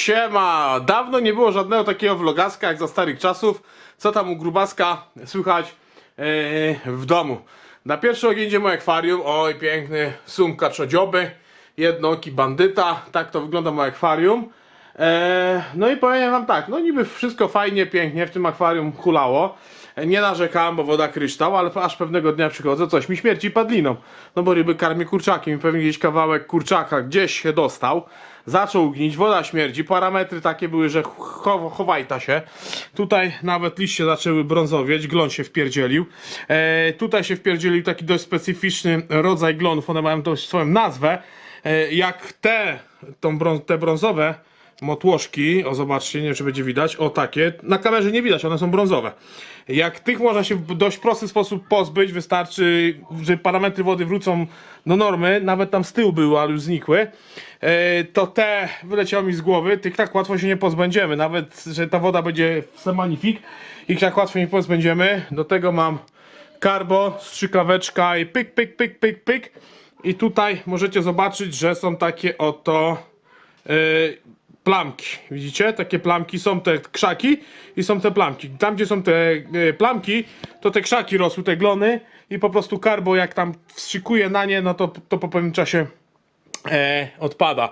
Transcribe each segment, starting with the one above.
Siema! Dawno nie było żadnego takiego vlogaska jak za starych czasów. Co tam u grubaska słychać e, w domu? Na pierwszym ogień idzie moje akwarium. Oj, piękny sumka czodzioby. Jednooki bandyta. Tak to wygląda moje akwarium. E, no i powiem wam tak, no niby wszystko fajnie, pięknie w tym akwarium hulało. Nie narzekałem, bo woda kryształ, ale aż pewnego dnia przychodzę, coś mi śmierci padliną. No bo ryby karmię kurczakiem i pewnie gdzieś kawałek kurczaka gdzieś się dostał. Zaczął gnić, woda śmierdzi, parametry takie były, że chow, chowajta się. Tutaj nawet liście zaczęły brązowieć, glon się wpierdzielił. E, tutaj się wpierdzielił taki dość specyficzny rodzaj glonów, one mają dość swoją nazwę. E, jak te, tą brąz, te brązowe motłoszki, o zobaczcie, nie wiem czy będzie widać, o takie, na kamerze nie widać, one są brązowe. Jak tych można się w dość prosty sposób pozbyć, wystarczy, że parametry wody wrócą do normy, nawet tam z tyłu były, ale już znikły, e, to te wyleciały mi z głowy, tych tak łatwo się nie pozbędziemy, nawet, że ta woda będzie w semanifik, ich tak łatwo nie pozbędziemy, do tego mam karbo, strzykaweczka i pyk, pyk, pyk, pyk, pyk. I tutaj możecie zobaczyć, że są takie oto yy, plamki. Widzicie? Takie plamki są te krzaki i są te plamki. Tam, gdzie są te yy, plamki, to te krzaki rosły, te glony i po prostu karbo jak tam wstrzykuje na nie, no to, to po pewnym czasie e, odpada.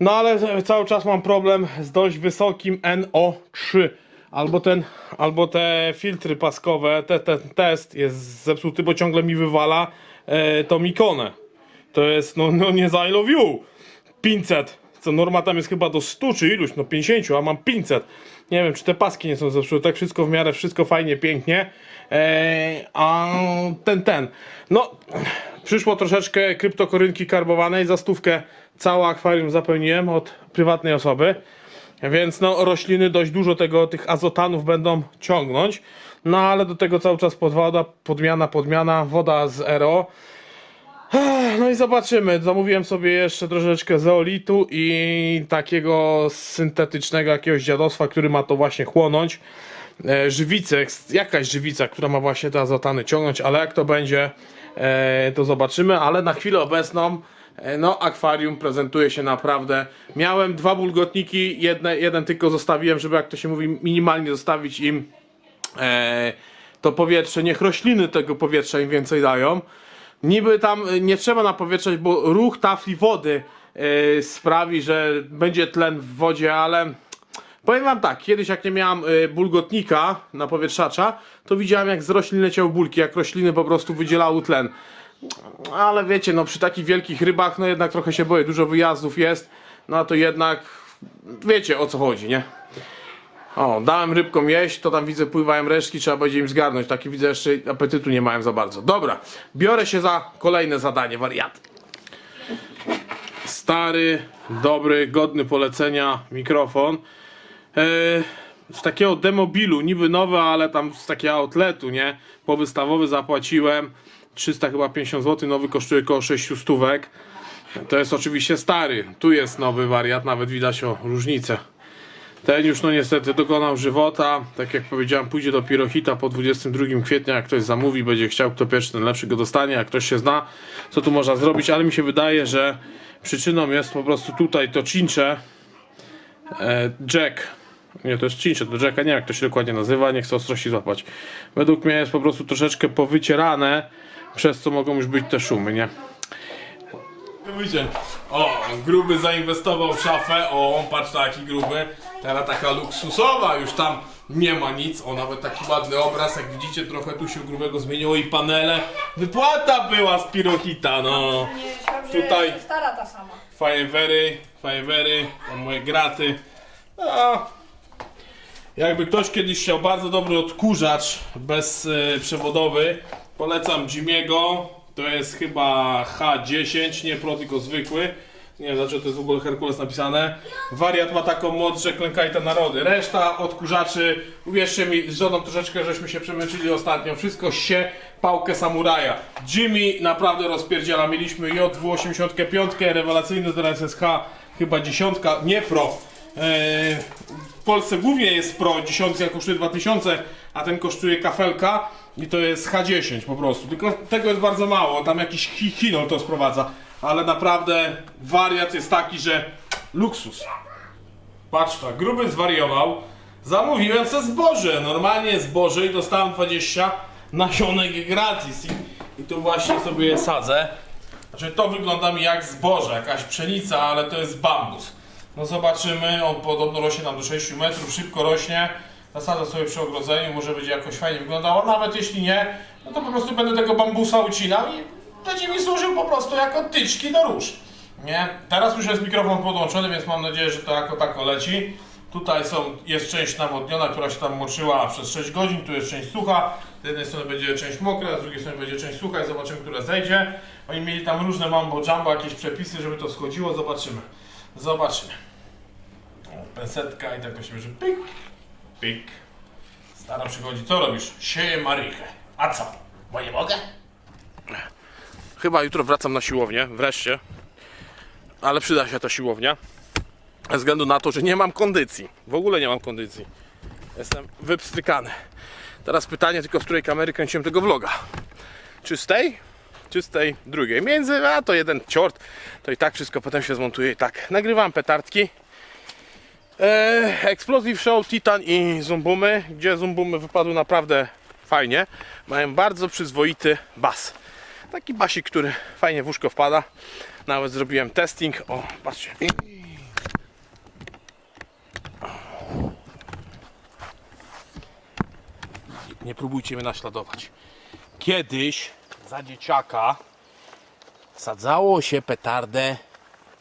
No ale cały czas mam problem z dość wysokim NO3. Albo ten, albo te filtry paskowe, te, ten test jest zepsuty, bo ciągle mi wywala e, tą ikonę. To jest, no, no nie za I love you. 500. Co norma tam jest chyba do 100 czy iluś, no 50, a mam 500. Nie wiem, czy te paski nie są zepsute. Tak wszystko w miarę, wszystko fajnie, pięknie. E, a ten, ten. No, przyszło troszeczkę kryptokorynki karbowanej. Za stówkę całe akwarium zapełniłem od prywatnej osoby. Więc no, rośliny dość dużo tego, tych azotanów będą ciągnąć. No ale do tego cały czas podwoda, podmiana, podmiana, woda z RO. No i zobaczymy. Zamówiłem sobie jeszcze troszeczkę zeolitu i takiego syntetycznego jakiegoś dziadostwa, który ma to właśnie chłonąć. E, jakaś żywica, która ma właśnie te azotany ciągnąć, ale jak to będzie, e, to zobaczymy. Ale na chwilę obecną, e, no, akwarium prezentuje się naprawdę. Miałem dwa bulgotniki, jedne, jeden tylko zostawiłem, żeby jak to się mówi, minimalnie zostawić im e, to powietrze. Niech rośliny tego powietrza im więcej dają. Niby tam y, nie trzeba napowietrzać, bo ruch tafli wody y, sprawi, że będzie tlen w wodzie, ale powiem wam tak, kiedyś jak nie miałem y, bulgotnika na powietrzacza, to widziałem jak z roślin leciały bulki, jak rośliny po prostu wydzielały tlen. Ale wiecie, no przy takich wielkich rybach, no jednak trochę się boję, dużo wyjazdów jest, no to jednak wiecie o co chodzi, nie? O, dałem rybkom jeść, to tam widzę pływają resztki, trzeba będzie im zgarnąć. Taki widzę jeszcze apetytu nie mają za bardzo. Dobra, biorę się za kolejne zadanie, wariat. Stary, dobry, godny polecenia mikrofon. Eee, z takiego demobilu, niby nowe, ale tam z takiego outletu, nie? Powystawowy zapłaciłem 300 chyba 50 zł, nowy kosztuje około 600 stówek. To jest oczywiście stary. Tu jest nowy wariat, nawet widać o różnicę. Ten już no niestety dokonał żywota. Tak jak powiedziałem, pójdzie do Pirohita po 22 kwietnia. Jak ktoś zamówi, będzie chciał, kto pierwszy, ten lepszy go dostanie. Jak ktoś się zna, co tu można zrobić, ale mi się wydaje, że przyczyną jest po prostu tutaj to cincze. E, Jack. Nie, to jest cincze, to Jacka nie wiem jak to się dokładnie nazywa, nie chcę ostrości złapać. Według mnie jest po prostu troszeczkę powycierane, przez co mogą już być te szumy, nie? O, gruby zainwestował w szafę, o, patrz taki gruby, teraz taka luksusowa, już tam nie ma nic, o, nawet taki ładny obraz, jak widzicie, trochę tu się grubego zmieniło i panele, wypłata była z Pirohita, no, Nie, myślałam, że Tutaj. stara ta sama. fajewery, fajewery, tam moje graty, no, jakby ktoś kiedyś chciał bardzo dobry odkurzacz bezprzewodowy, polecam Jimiego. To jest chyba H10, nie Pro, tylko zwykły. Nie wiem dlaczego to jest w ogóle Herkules napisane. Wariat ma taką moc, że klękaj te narody. Reszta odkurzaczy, uwierzcie mi, z żoną troszeczkę żeśmy się przemęczyli ostatnio. Wszystko się pałkę samuraja. Jimmy naprawdę rozpierdziela. Mieliśmy J85, rewelacyjny, teraz jest H chyba dziesiątka, nie Pro. Eee, w Polsce głównie jest Pro, dziesiątka kosztuje 2000, a ten kosztuje kafelka i to jest H10 po prostu. Tylko tego jest bardzo mało, tam jakiś chi- chinol to sprowadza. Ale naprawdę wariat jest taki, że luksus. Patrz tak, gruby zwariował. Zamówiłem sobie zboże, normalnie zboże i dostałem 20 nasionek gratis. I, I tu właśnie sobie je sadzę. Znaczy to wygląda mi jak zboże, jakaś pszenica, ale to jest bambus. No zobaczymy, on podobno rośnie nam do 6 metrów, szybko rośnie. Zasadzę sobie przy ogrodzeniu, może będzie jakoś fajnie wyglądało. Nawet jeśli nie, no to po prostu będę tego bambusa ucinał i będzie mi służył po prostu jako tyczki do róż. Nie? Teraz już jest mikrofon podłączony, więc mam nadzieję, że to jako tako leci. Tutaj są, jest część nawodniona, która się tam moczyła przez 6 godzin, tu jest część sucha. Z jednej strony będzie część mokra, z drugiej strony będzie część sucha i zobaczymy, które zejdzie. Oni mieli tam różne mambo jumbo, jakieś przepisy, żeby to schodziło, zobaczymy. Zobaczymy. O, pensetka i tak to się bierze pik, pik. Stara przychodzi, co robisz? Sieję marychę. A co? Bo nie mogę? Chyba jutro wracam na siłownię, wreszcie. Ale przyda się ta siłownia. Ze względu na to, że nie mam kondycji. W ogóle nie mam kondycji. Jestem wypstrykany. Teraz pytanie tylko, z której kamery kręciłem tego vloga. Czy z tej? Czy z tej drugiej? Między, a to jeden ciort. To i tak wszystko potem się zmontuje i tak. Nagrywam petardki. Eee, Explosive Show, Titan i Zumbumy, gdzie Zumbumy wypadły naprawdę fajnie. Mają bardzo przyzwoity bas. Taki basik, który fajnie w łóżko wpada. Nawet zrobiłem testing. O, patrzcie. Nie próbujcie mnie naśladować. Kiedyś za dzieciaka sadzało się petardę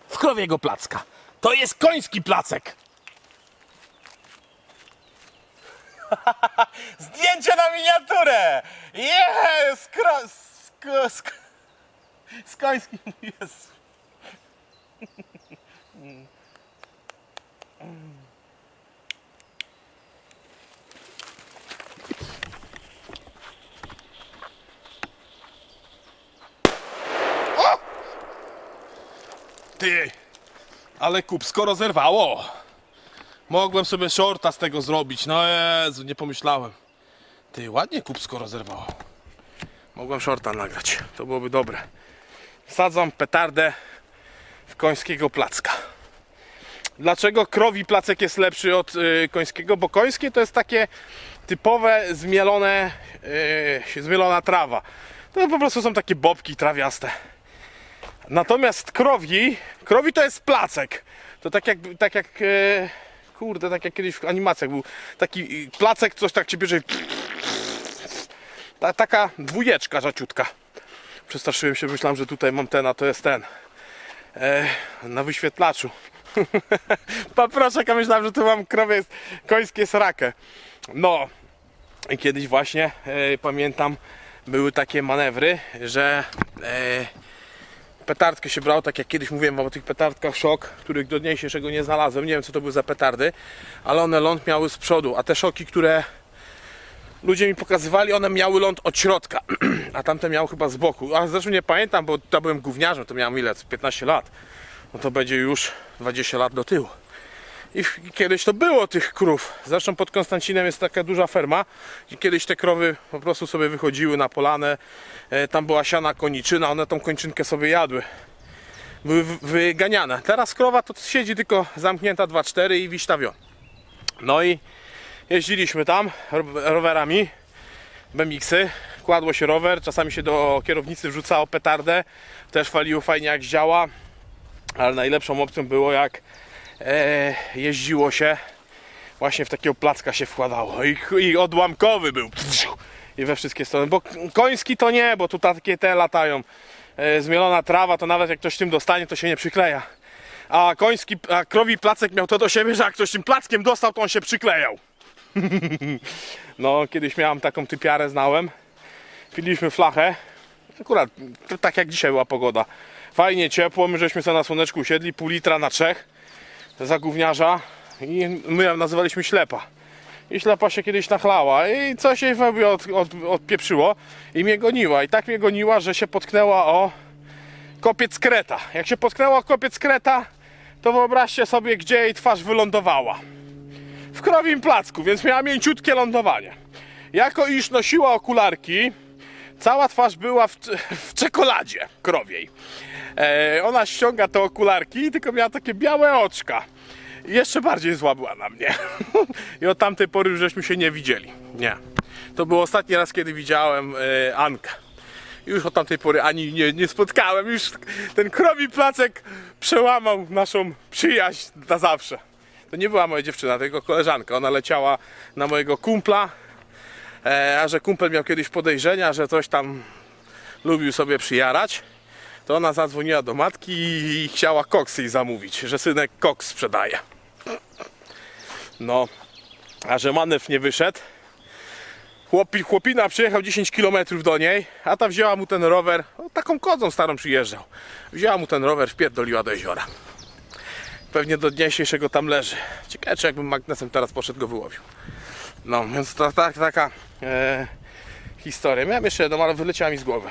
w krowiego placka. To jest koński placek. Zdjęcie na miniaturę! Jest! Kro... Sk... Sk... Z końskim jest. O! Ty! Ale kupsko rozerwało. Mogłem sobie shorta z tego zrobić. No Jezu, nie pomyślałem. Ty, ładnie kupsko rozerwało. Mogłem shorta nagrać. To byłoby dobre. Wsadzam petardę w końskiego placka. Dlaczego krowi placek jest lepszy od y, końskiego? Bo końskie to jest takie typowe zmielone, y, zmielona trawa. To po prostu są takie bobki trawiaste. Natomiast krowi, krowi to jest placek. To tak jak, tak jak e, kurde, tak jak kiedyś w animacjach był taki e, placek, coś tak cię bierze. Ta, taka dwójeczka rzaciutka. Przestraszyłem się, myślałem, że tutaj mam ten, a to jest ten. E, na wyświetlaczu. Paproszek, a myślałem, że tu mam krowie końskie srakę. No, kiedyś właśnie e, pamiętam, były takie manewry, że e, petardkę się brał, tak jak kiedyś mówiłem o tych petardkach szok, których do dzisiejszego nie znalazłem. Nie wiem co to były za petardy, ale one ląd miały z przodu, a te szoki, które ludzie mi pokazywali, one miały ląd od środka, a tamte miały chyba z boku. A zresztą nie pamiętam, bo to byłem gówniarzem, to miałem ile? 15 lat. No to będzie już 20 lat do tyłu. I i kiedyś to było tych krów. Zresztą pod Konstancinem jest taka duża ferma, gdzie kiedyś te krowy po prostu sobie wychodziły na polanę. E, Tam była siana koniczyna, one tą kończynkę sobie jadły. Były wy- wyganiane. Teraz krowa to siedzi tylko zamknięta 2-4 i wiśtawion. No i jeździliśmy tam ro- rowerami, BMX-y, kładło się rower, czasami się do kierownicy wrzucało petardę, też faliło fajnie jak działa, ale najlepszą opcją było jak e, jeździło się. Właśnie w takiego placka się wkładało. I, i odłamkowy był. I we wszystkie strony, bo koński to nie, bo tu takie te latają. E, zmielona trawa, to nawet jak ktoś tym dostanie, to się nie przykleja. A koński, a krowi placek miał to do siebie, że jak ktoś tym plackiem dostał, to on się przyklejał no, kiedyś miałem taką typiarę, znałem piliśmy flachę akurat tak jak dzisiaj była pogoda fajnie ciepło, my żeśmy sobie na słoneczku usiedli, pół litra na trzech za gówniarza i my ją nazywaliśmy ślepa. I ślepa się kiedyś nachlała i coś jej we od, od, odpieprzyło i mnie goniła. I tak mnie goniła, że się potknęła o kopiec kreta. Jak się potknęła o kopiec kreta, to wyobraźcie sobie, gdzie jej twarz wylądowała. W krowim placku, więc miała mięciutkie lądowanie. Jako iż nosiła okularki, cała twarz była w, w czekoladzie krowiej. E, ona ściąga te okularki, tylko miała takie białe oczka. jeszcze bardziej zła była na mnie. I od tamtej pory już żeśmy się nie widzieli. Nie. To był ostatni raz, kiedy widziałem e, Ankę. Już od tamtej pory ani nie, nie spotkałem. Już ten krowi placek przełamał naszą przyjaźń na zawsze. To nie była moja dziewczyna, tylko koleżanka. Ona leciała na mojego kumpla. E, a że kumpel miał kiedyś podejrzenia, że coś tam lubił sobie przyjarać, to ona zadzwoniła do matki i chciała koks jej zamówić, że synek koks sprzedaje. No, a że manewr nie wyszedł, Chłopi, chłopina przyjechał 10 km do niej, a ta wzięła mu ten rower, taką kodzą starą przyjeżdżał. Wzięła mu ten rower, wpierdoliła do jeziora. Pewnie do dnia dzisiejszego tam leży. Ciekawe, czy jakbym magnesem teraz poszedł go wyłowił. No, więc to tak, taka e, historia. Miałem jeszcze jedną, ale wyleciała mi z głowy.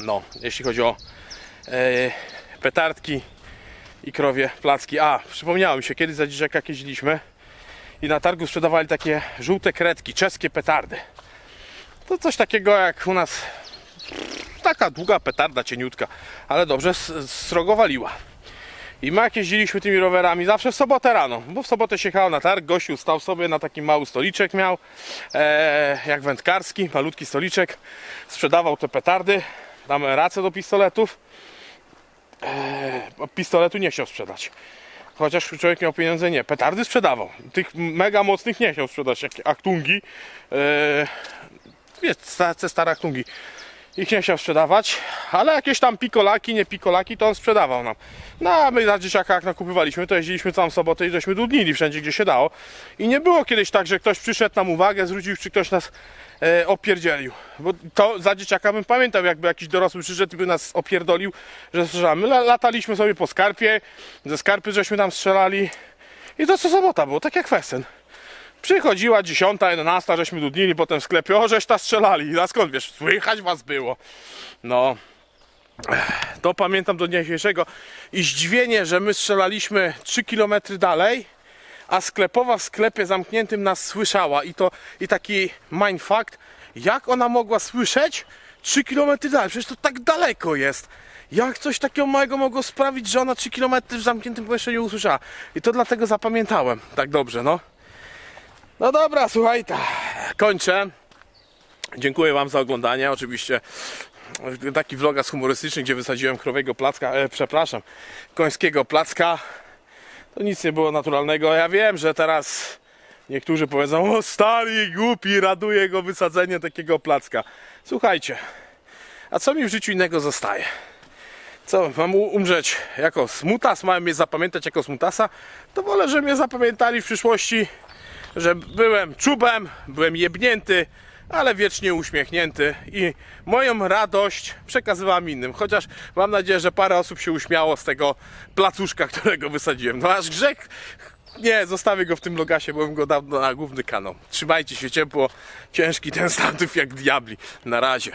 No, jeśli chodzi o e, petardki i krowie placki. A, przypomniało mi się, kiedyś za dzieciaka jeździliśmy i na targu sprzedawali takie żółte kredki, czeskie petardy. To coś takiego jak u nas taka długa petarda, cieniutka, ale dobrze srogowaliła. I my jak jeździliśmy tymi rowerami zawsze w sobotę rano, bo w sobotę się jechało na targ, gościu stał sobie na taki mały stoliczek miał, e, jak wędkarski, malutki stoliczek, sprzedawał te petardy, tam racę do pistoletów, e, pistoletu nie chciał sprzedać. Chociaż człowiek miał pieniądze, nie. Petardy sprzedawał. Tych mega mocnych nie chciał sprzedać, jak aktungi. Yy, wiesz, te stare aktungi. Ich nie chciał sprzedawać, ale jakieś tam pikolaki, nie pikolaki, to on sprzedawał nam. No a my na dzieciaka jak nakupywaliśmy, to jeździliśmy całą sobotę i żeśmy dudnili wszędzie, gdzie się dało. I nie było kiedyś tak, że ktoś przyszedł nam uwagę, zwrócił, czy ktoś nas e, opierdzielił. Bo to za dzieciaka bym pamiętał, jakby jakiś dorosły przyszedł i by nas opierdolił, że strzelamy. La- Lataliśmy sobie po skarpie, ze skarpy żeśmy tam strzelali. I to co sobota było, tak jak wesen. Przychodziła dziesiąta, jedenasta, żeśmy dudnili potem w sklepie, o żeś ta strzelali. A skąd wiesz, słychać was było. No, to pamiętam do dnia dzisiejszego. I zdziwienie, że my strzelaliśmy 3 km dalej, a sklepowa w sklepie zamkniętym nas słyszała. I to i taki mindfuck, jak ona mogła słyszeć 3 km dalej? Przecież to tak daleko jest. Jak coś takiego małego mogło sprawić, że ona 3 km w zamkniętym pomieszczeniu usłyszała? I to dlatego zapamiętałem tak dobrze, no. No dobra, słuchaj, ta, kończę. Dziękuję Wam za oglądanie. Oczywiście taki vlogas humorystyczny, gdzie wysadziłem krowiego placka, e, przepraszam, końskiego placka. To nic nie było naturalnego. Ja wiem, że teraz niektórzy powiedzą, o stary głupi, raduje go wysadzenie takiego placka. Słuchajcie, a co mi w życiu innego zostaje? Co, mam umrzeć jako smutas? Mają mnie zapamiętać jako smutasa? To wolę, że mnie zapamiętali w przyszłości że byłem czubem, byłem jebnięty, ale wiecznie uśmiechnięty i moją radość przekazywałem innym. Chociaż mam nadzieję, że parę osób się uśmiało z tego placuszka, którego wysadziłem. No aż grzech. Nie, zostawię go w tym logasie, bo bym go dał na główny kanał. Trzymajcie się ciepło, ciężki ten statyw jak diabli. Na razie.